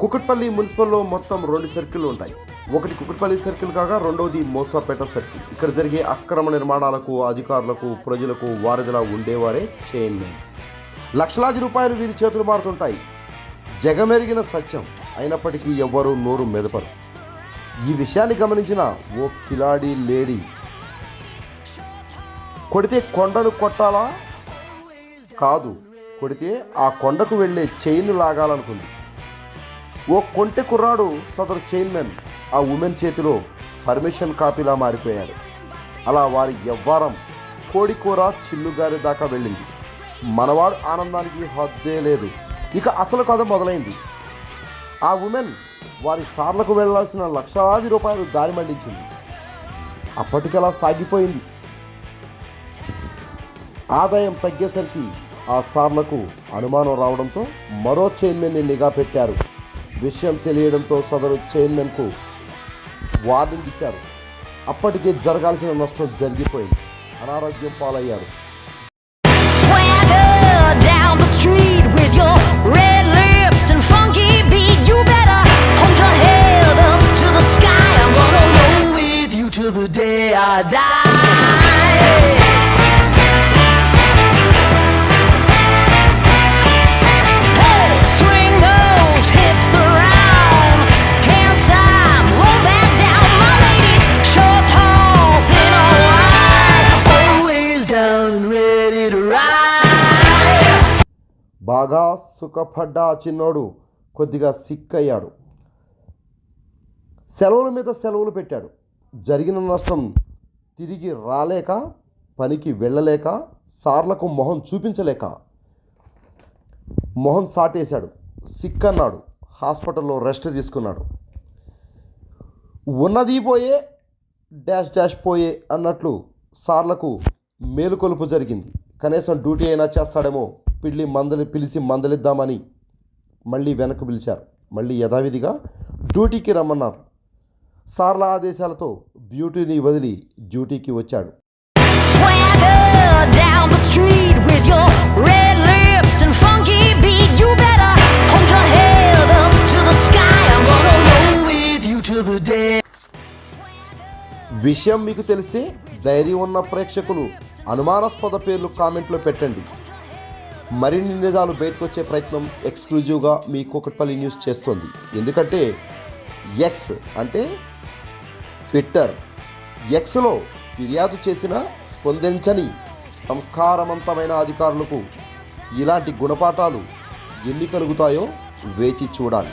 కుకట్పల్లి మున్సిపల్లో మొత్తం రెండు సర్కిల్ ఉంటాయి. ఒకటి కుకట్పల్లి సర్కిల్ కాగా రెండవది మోసాపేట సర్కిల్. ఇక్కడ జరిగే అక్రమ నిర్మాణాలకు అధికారులకు ప్రజలకు వారధిలా ఉండేవారే చైర్మన్. లక్షలాది రూపాయలు వీరి చేతులు మారుతుంటాయి. జగమెరిగిన సత్యం అయినప్పటికీ ఎవ్వరూ నోరు మెదపరు. ఈ విషయాన్ని గమనించిన ఓ కిలాడి లేడీ కొడితే కొండను కొట్టాలా? కాదు కొడితే ఆ కొండకు వెళ్ళే చైన్ లాగాలనుకుంది. ఓ కొంటె కుర్రాడు సదరు చైన్మెన్. ఆ ఉమెన్ చేతిలో పర్మిషన్ కాపీలా మారిపోయాడు. అలా వారి ఎవ్వారం కోడికూర చిల్లుగారి దాకా వెళ్ళింది. మనవాడు ఆనందానికి హద్దే లేదు. ఇక అసలు కథ మొదలైంది. ఆ ఉమెన్ వారి సార్లకు వెళ్ళాల్సిన లక్షలాది రూపాయలు దారి మళ్ళించింది అప్పటికలా సాగిపోయింది. ఆదాయం తగ్గేసరికి ఆ సార్లకు అనుమానం రావడంతో మరో చైర్మన్ని నిఘా పెట్టారు. విషయం తెలియడంతో సదరు చైర్మన్కు వార్నింగ్ ఇచ్చారు. అప్పటికే జరగాల్సిన నష్టం జరిగిపోయింది. అనారోగ్యం పాలయ్యారు. Swagger down the street with బాగా సుఖపడ్డ ఆ చిన్నోడు కొద్దిగా సిక్ అయ్యాడు. సెలవుల మీద సెలవులు పెట్టాడు. జరిగిన నష్టం తిరిగి రాలేక పనికి వెళ్ళలేక సార్లకు మొహం చూపించలేక మొహం సాటేశాడు. సిక్ అన్నాడు. హాస్పిటల్లో రెస్ట్ తీసుకున్నాడు. ఉన్నది పోయే డాష్ డాష్ పోయే అన్నట్లు సార్లకు మేలుకొలుపు జరిగింది. కనీసం డ్యూటీ అయినా చేస్తాడేమో పిల్లి మందలి పిలిచి మందలిద్దామని మళ్ళీ వెనక్కి పిలిచారు. మళ్ళీ యథావిధిగా డ్యూటీకి రమ్మన్నారు. సార్ల ఆదేశాలతో బ్యూటీని వదిలి డ్యూటీకి వచ్చాడు. విషయం మీకు తెలిస్తే ధైర్యం ఉన్న ప్రేక్షకులు అనుమానాస్పద పేర్లు కామెంట్లో పెట్టండి. మరిన్ని నిజాలు బయటకొచ్చే ప్రయత్నం ఎక్స్క్లూజివ్గా మీ కూకట్పల్లి న్యూస్ చేస్తోంది. ఎందుకంటే ఎక్స్ అంటే ట్విట్టర్. ఎక్స్లో ఫిర్యాదు చేసిన స్పందించని సంస్కారవంతమైన అధికారులకు ఇలాంటి గుణపాఠాలు ఎన్ని కలుగుతాయో వేచి చూడాలి.